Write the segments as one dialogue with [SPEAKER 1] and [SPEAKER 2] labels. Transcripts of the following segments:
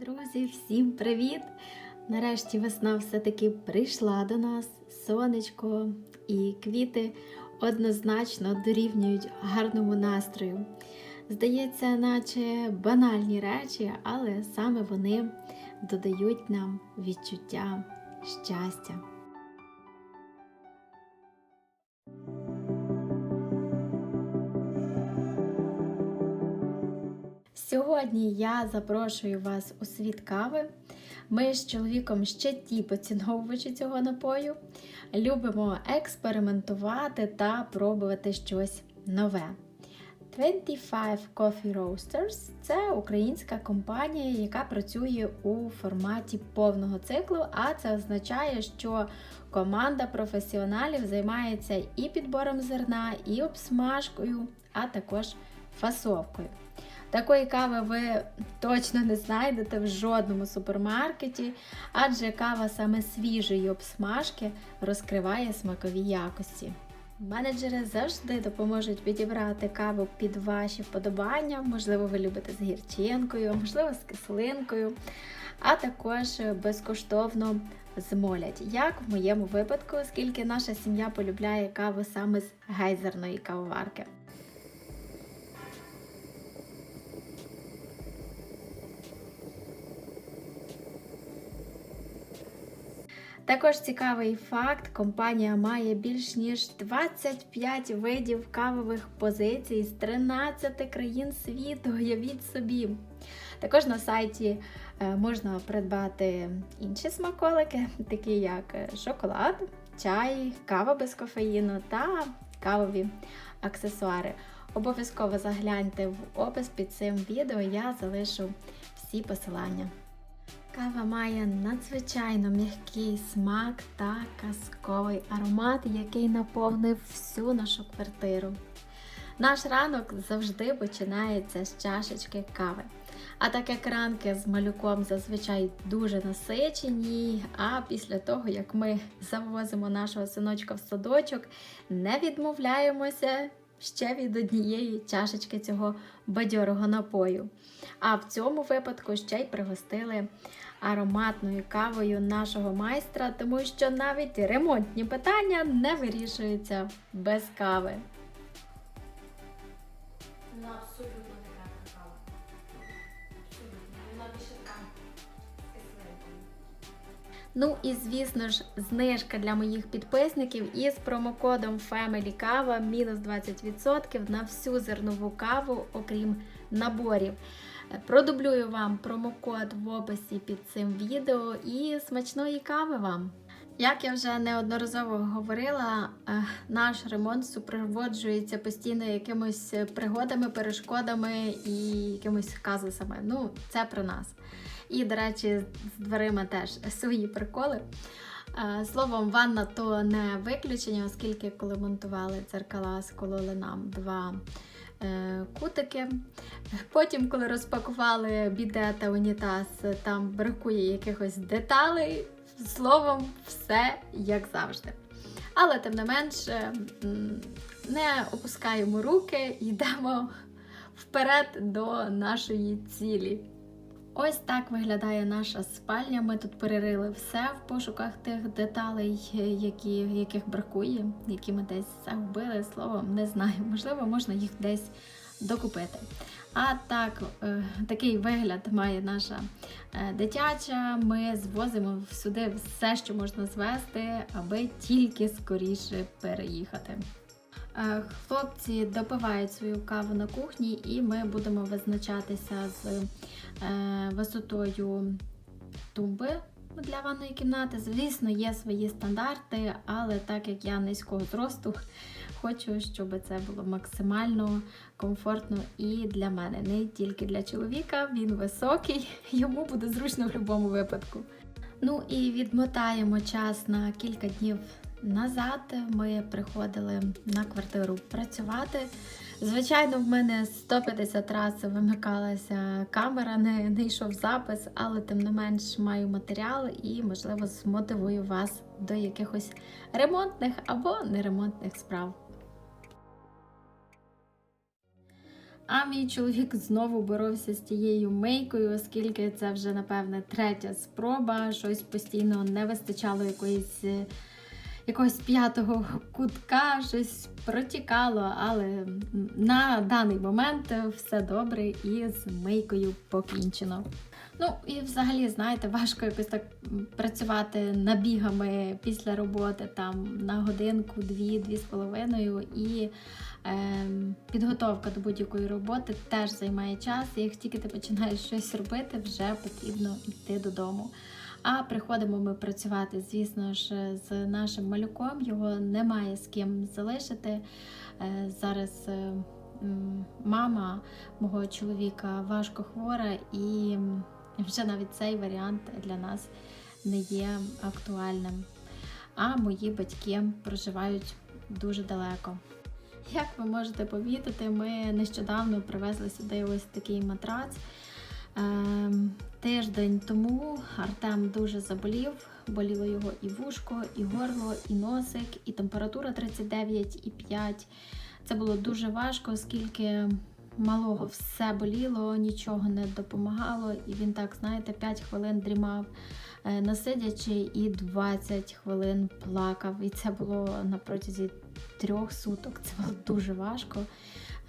[SPEAKER 1] Друзі, всім привіт! Нарешті весна все-таки прийшла до нас. Сонечко і квіти однозначно дорівнюють гарному настрою. Здається, наче банальні речі, але саме вони додають нам відчуття щастя. Сьогодні я запрошую вас у світ кави. Ми з чоловіком ще ті поціновувачі цього напою. Любимо експериментувати та пробувати щось нове. 25 Coffee Roasters це українська компанія, яка працює у форматі повного циклу, а це означає, що команда професіоналів займається і підбором зерна, і обсмажкою, а також фасовкою. Такої кави ви точно не знайдете в жодному супермаркеті, адже кава саме свіжої обсмажки розкриває смакові якості. Менеджери завжди допоможуть підібрати каву під ваші вподобання. Можливо, ви любите з гірчинкою, можливо, з кислинкою, а також безкоштовно змолять. Як в моєму випадку, оскільки наша сім'я полюбляє каву саме з гейзерної кавоварки. Також цікавий факт: компанія має більш ніж 25 видів кавових позицій з 13 країн світу. Уявіть собі. Також на сайті е, можна придбати інші смаколики, такі як шоколад, чай, кава без кофеїну та кавові аксесуари. Обов'язково загляньте в опис під цим відео, я залишу всі посилання. Кава має надзвичайно м'який смак та казковий аромат, який наповнив всю нашу квартиру. Наш ранок завжди починається з чашечки кави. А так як ранки з малюком зазвичай дуже насичені, а після того, як ми завозимо нашого синочка в садочок, не відмовляємося ще від однієї чашечки цього бадьорого напою. А в цьому випадку ще й пригостили ароматною кавою нашого майстра, тому що навіть ремонтні питання не вирішуються без кави. Ну і звісно ж, знижка для моїх підписників із промокодом FamilyKava мінус 20% на всю зернову каву, окрім наборів. Продублюю вам промокод в описі під цим відео і смачної кави вам! Як я вже неодноразово говорила, наш ремонт супроводжується постійно якимись пригодами, перешкодами і якимись казусами. Ну, це про нас. І, до речі, з дверима теж свої приколи. Е, Словом, ванна то не виключення, оскільки коли монтували дзеркала, скололи нам два е, кутики. Потім, коли розпакували біде та унітаз, там бракує якихось деталей. Словом, все як завжди. Але, тим не менш, не опускаємо руки, йдемо вперед до нашої цілі. Ось так виглядає наша спальня. Ми тут перерили все в пошуках тих деталей, які, яких бракує, які ми десь загубили. Словом, не знаю, можливо, можна їх десь докупити. А так, е, такий вигляд має наша е, дитяча. Ми звозимо сюди все, що можна звезти, аби тільки скоріше переїхати. Е, Хлопці допивають свою каву на кухні, і ми будемо визначатися з е, висотою тумби для ванної кімнати. Звісно, є свої стандарти, але так як я низького зросту, хочу, щоб це було максимально комфортно і для мене, не тільки для чоловіка. Він високий, йому буде зручно в будь-якому випадку. Ну і відмотаємо час на кілька днів назад. Ми приходили на квартиру працювати. Звичайно, в мене 150 разів вимикалася камера, не, не йшов запис, але тим не менш маю матеріал і, можливо, змотивую вас до якихось ремонтних або неремонтних справ. А мій чоловік знову боровся з тією мийкою, оскільки це вже, напевне, третя спроба. Щось постійно не вистачало якоїсь. Е, Якогось п'ятого кутка, щось протікало, але на даний момент все добре і з мийкою покінчено. Ну і взагалі, знаєте, важко якось так працювати набігами після роботи там на годинку, дві, дві з половиною. І ем, підготовка до будь-якої роботи теж займає час. І як тільки ти починаєш щось робити, вже потрібно йти додому. А приходимо ми працювати, звісно ж, з нашим малюком. Його немає з ким залишити. Е, Зараз е, мама мого чоловіка важко хвора, і вже навіть цей варіант для нас не є актуальним. А мої батьки проживають дуже далеко. Як ви можете помітити, ми нещодавно привезли сюди ось такий матрац. Ем, Тиждень тому Артем дуже заболів, боліло його і вушко, і горло, і носик, і температура 39,5. Це було дуже важко, оскільки малого все боліло, нічого не допомагало, і він так, знаєте, 5 хвилин дрімав е, насидячи і 20 хвилин плакав. І це було на протязі трьох суток. Це було дуже важко.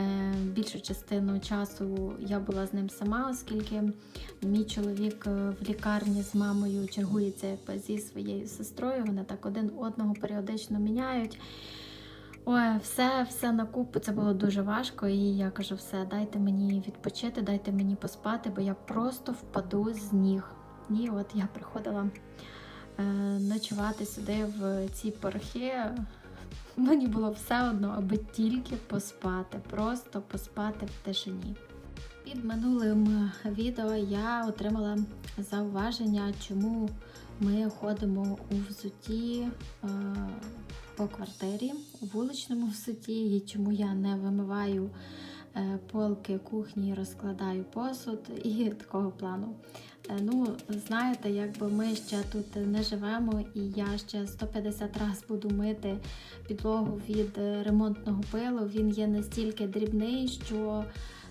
[SPEAKER 1] Е, Більшу частину часу я була з ним сама, оскільки мій чоловік е, в лікарні з мамою чергується зі своєю сестрою. Вони так один одного періодично міняють. Ой, все, все на купу. Це було дуже важко. І я кажу: все, дайте мені відпочити, дайте мені поспати, бо я просто впаду з ніг. І от я приходила е, ночувати сюди в ці порохи. Мені було все одно, аби тільки поспати, просто поспати в тишині. Під минулим відео я отримала зауваження, чому ми ходимо у взуті е, по квартирі, у вуличному взуті, і чому я не вимиваю е, полки кухні, розкладаю посуд і такого плану. Е, Ну, знаєте, якби ми ще тут не живемо, і я ще 150 разів буду мити підлогу від е, ремонтного пилу. Він є настільки дрібний, що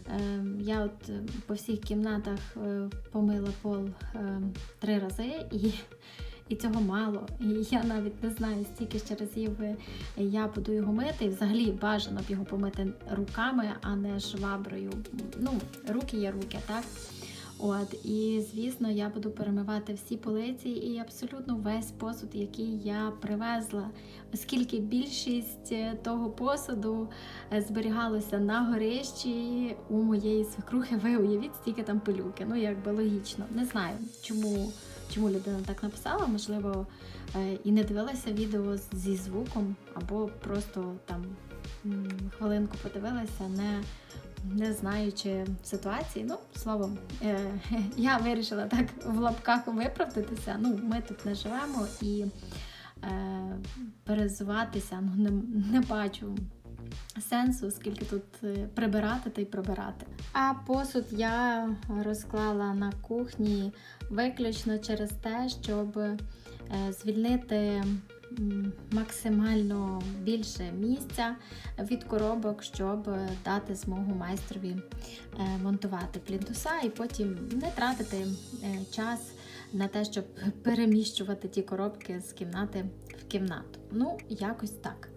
[SPEAKER 1] е, я от е, по всіх кімнатах е, помила пол е, три рази і. І цього мало. І я навіть не знаю, стільки ще разів е, я буду його мити. І взагалі бажано б його помити руками, а не шваброю. Ну, руки є руки, так? От, і звісно, я буду перемивати всі полиці і абсолютно весь посуд, який я привезла, оскільки більшість е, того посуду е, зберігалося на горищі у моєї свекрухи. Ви уявіть, стільки там пилюки. Ну, якби логічно. Не знаю, чому, чому людина так написала, можливо, е, і не дивилася відео зі звуком, або просто там хвилинку подивилася, не не знаючи ситуації. Ну, словом, е, я вирішила так в лапках виправдатися. Ну, ми тут не живемо і е, перезуватися ну, не, не бачу сенсу, оскільки тут е, прибирати та й прибирати. А посуд я розклала на кухні виключно через те, щоб е, звільнити максимально більше місця від коробок, щоб дати змогу майстрові е, монтувати плінтуса і потім не тратити час на те, щоб переміщувати ті коробки з кімнати в кімнату. Ну, якось так.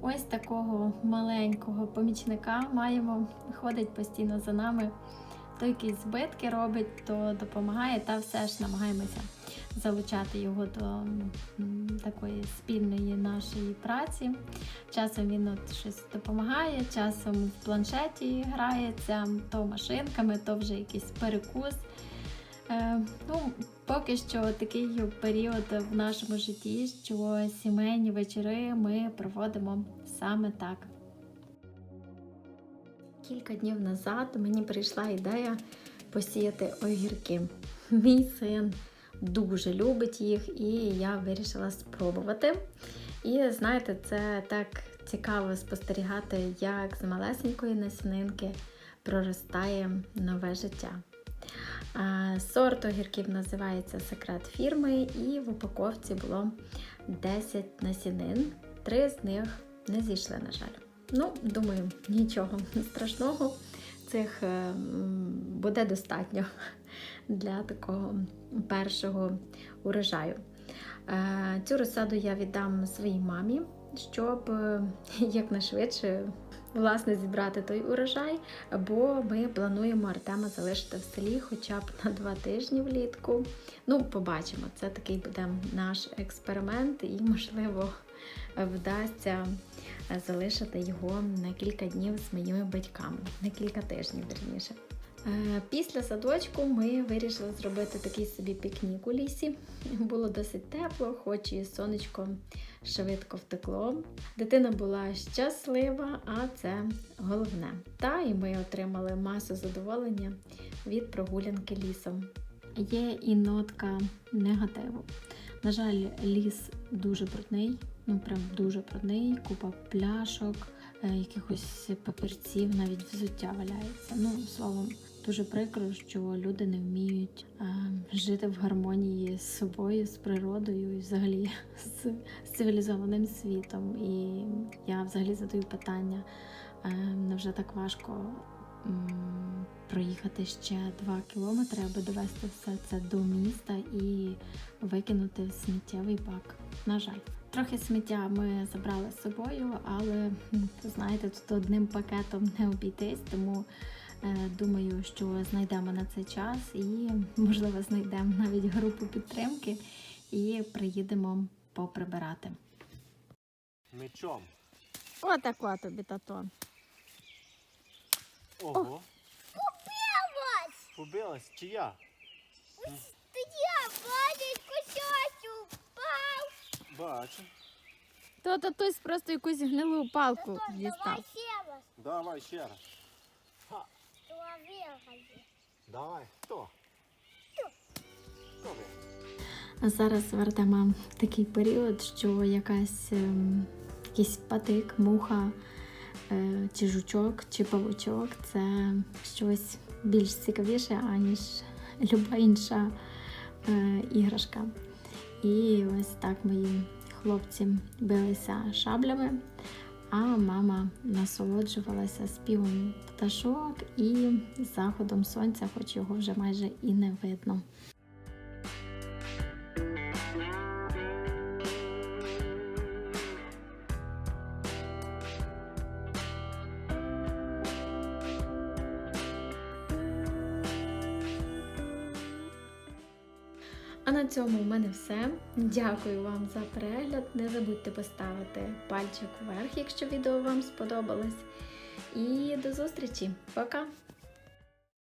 [SPEAKER 1] Ось такого маленького помічника маємо, ходить постійно за нами. То якісь збитки робить, то допомагає, та все ж намагаємося залучати його до такої спільної нашої праці. Часом він от щось допомагає, часом в планшеті грається, то машинками, то вже якийсь перекус. Е, ну, поки що такий період в нашому житті, що сімейні вечори ми проводимо саме так. Кілька днів назад мені прийшла ідея посіяти огірки. Мій син дуже любить їх, і я вирішила спробувати. І знаєте, це так цікаво спостерігати, як з малесенької насінинки проростає нове життя. Сорт огірків називається секрет фірми, і в упаковці було 10 насінин. Три з них не зійшли, на жаль. Ну, думаю, нічого страшного. Цих е, буде достатньо для такого першого урожаю. Е, Цю розсаду я віддам своїй мамі, щоб е, якнайшвидше власне зібрати той урожай, бо ми плануємо Артема залишити в селі хоча б на два тижні влітку. Ну, побачимо. Це такий буде наш експеримент, і можливо вдасться залишити його на кілька днів з моїми батьками, на кілька тижнів верніше. Е, Після садочку ми вирішили зробити такий собі пікнік у лісі. Було досить тепло, хоч і сонечко швидко втекло. Дитина була щаслива, а це головне. Та і ми отримали масу задоволення від прогулянки лісом. Є і нотка негативу. На жаль, ліс дуже брудний, ну прям дуже брудний, купа пляшок, е, якихось папірців, навіть взуття валяється. Ну, словом, дуже прикро, що люди не вміють е, жити в гармонії з собою, з природою і взагалі з, з цивілізованим світом. І я взагалі задаю питання, е, невже так важко м, проїхати ще 2 кілометри, аби довести все це до міста і викинути в сміттєвий бак. На жаль. Трохи сміття ми забрали з собою, але знаєте, тут одним пакетом не обійтись, тому думаю, що знайдемо на цей час і, можливо, знайдемо навіть групу підтримки і приїдемо поприбирати.
[SPEAKER 2] Мечом.
[SPEAKER 1] Отако тобі тато.
[SPEAKER 2] Ого. Побилась. Побилась? Чи я?
[SPEAKER 3] Я бачить кусочок упав.
[SPEAKER 2] Бачу.
[SPEAKER 1] То татусь просто якусь гнилу палку
[SPEAKER 3] Давай
[SPEAKER 1] дістав.
[SPEAKER 3] ще раз.
[SPEAKER 2] Давай ще раз. Давай. Хто?
[SPEAKER 1] Зараз в такий період, що якась ем, якийсь патик, муха, е, чи жучок, чи павучок це щось більш цікавіше, аніж люба інша е, іграшка. І ось так мої хлопці билися шаблями, а мама насолоджувалася співом пташок і заходом сонця, хоч його вже майже і не видно. На цьому в мене все. Дякую вам за перегляд. Не забудьте поставити пальчик вверх, якщо відео вам сподобалось. І до зустрічі. Пока!